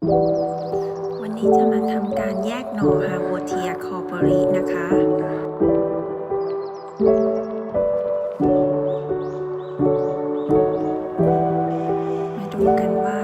วันนี้จะมาทำการแยกหน่อฮาวเทียคอร์บรินะคะ มาดูกันว่า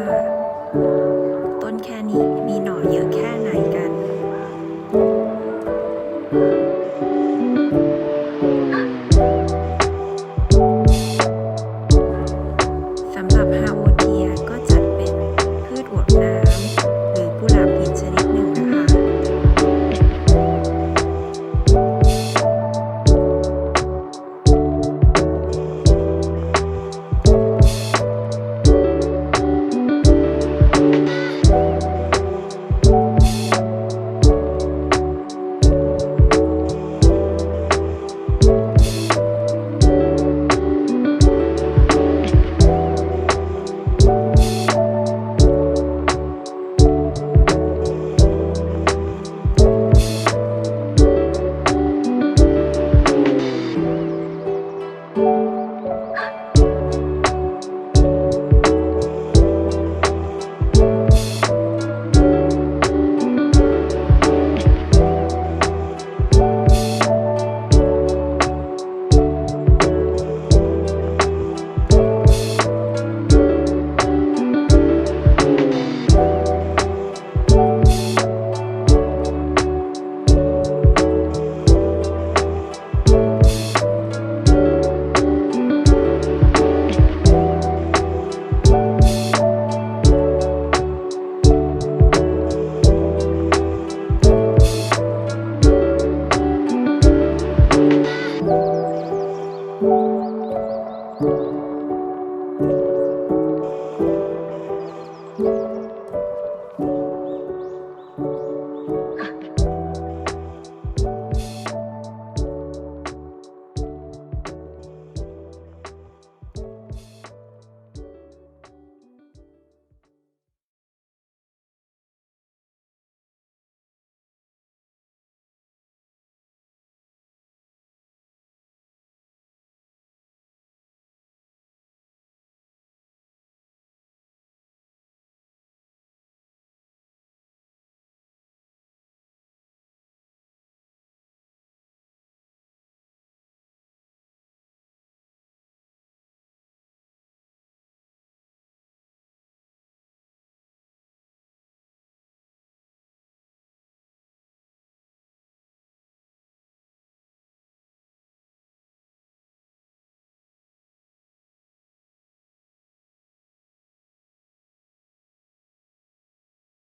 thank you